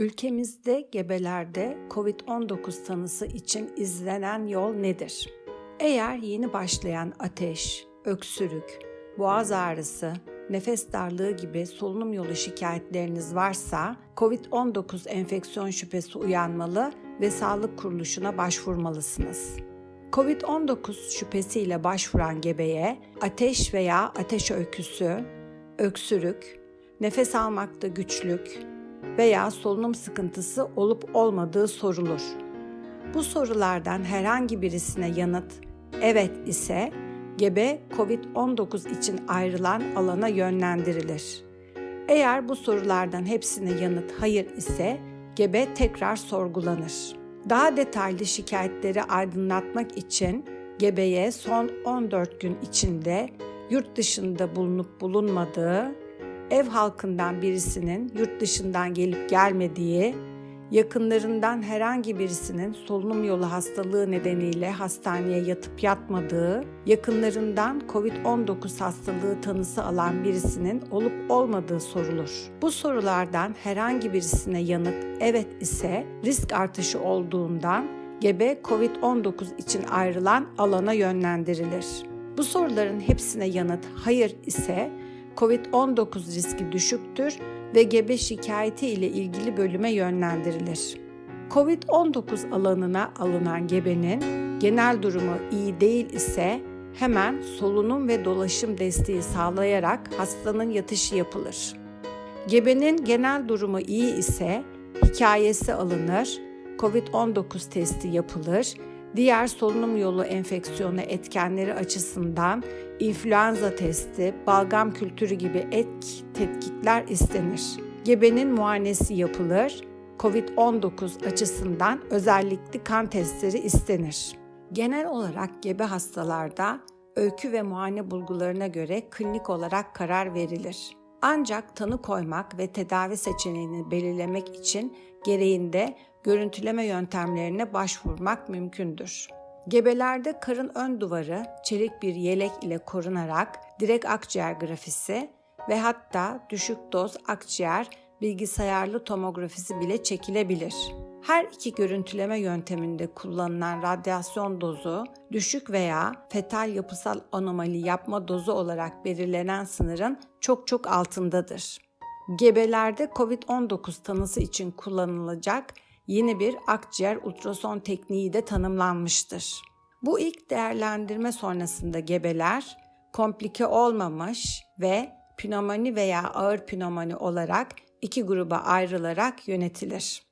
Ülkemizde gebelerde COVID-19 tanısı için izlenen yol nedir? Eğer yeni başlayan ateş, öksürük, boğaz ağrısı, nefes darlığı gibi solunum yolu şikayetleriniz varsa COVID-19 enfeksiyon şüphesi uyanmalı ve sağlık kuruluşuna başvurmalısınız. COVID-19 şüphesiyle başvuran gebeye ateş veya ateş öyküsü, öksürük, nefes almakta güçlük veya solunum sıkıntısı olup olmadığı sorulur. Bu sorulardan herhangi birisine yanıt evet ise gebe COVID-19 için ayrılan alana yönlendirilir. Eğer bu sorulardan hepsine yanıt hayır ise gebe tekrar sorgulanır. Daha detaylı şikayetleri aydınlatmak için gebeye son 14 gün içinde yurt dışında bulunup bulunmadığı, ev halkından birisinin yurt dışından gelip gelmediği, yakınlarından herhangi birisinin solunum yolu hastalığı nedeniyle hastaneye yatıp yatmadığı, yakınlarından COVID-19 hastalığı tanısı alan birisinin olup olmadığı sorulur. Bu sorulardan herhangi birisine yanıt evet ise risk artışı olduğundan gebe COVID-19 için ayrılan alana yönlendirilir. Bu soruların hepsine yanıt hayır ise COVID-19 riski düşüktür ve gebe şikayeti ile ilgili bölüme yönlendirilir. COVID-19 alanına alınan gebenin genel durumu iyi değil ise hemen solunum ve dolaşım desteği sağlayarak hastanın yatışı yapılır. Gebenin genel durumu iyi ise hikayesi alınır, COVID-19 testi yapılır, diğer solunum yolu enfeksiyonu etkenleri açısından influenza testi, balgam kültürü gibi ek tetkikler istenir. Gebenin muayenesi yapılır, COVID-19 açısından özellikle kan testleri istenir. Genel olarak gebe hastalarda öykü ve muayene bulgularına göre klinik olarak karar verilir. Ancak tanı koymak ve tedavi seçeneğini belirlemek için gereğinde görüntüleme yöntemlerine başvurmak mümkündür. Gebelerde karın ön duvarı çelik bir yelek ile korunarak direkt akciğer grafisi ve hatta düşük doz akciğer bilgisayarlı tomografisi bile çekilebilir. Her iki görüntüleme yönteminde kullanılan radyasyon dozu düşük veya fetal yapısal anomali yapma dozu olarak belirlenen sınırın çok çok altındadır. Gebelerde COVID-19 tanısı için kullanılacak yeni bir akciğer ultrason tekniği de tanımlanmıştır. Bu ilk değerlendirme sonrasında gebeler komplike olmamış ve pnömoni veya ağır pnömoni olarak iki gruba ayrılarak yönetilir.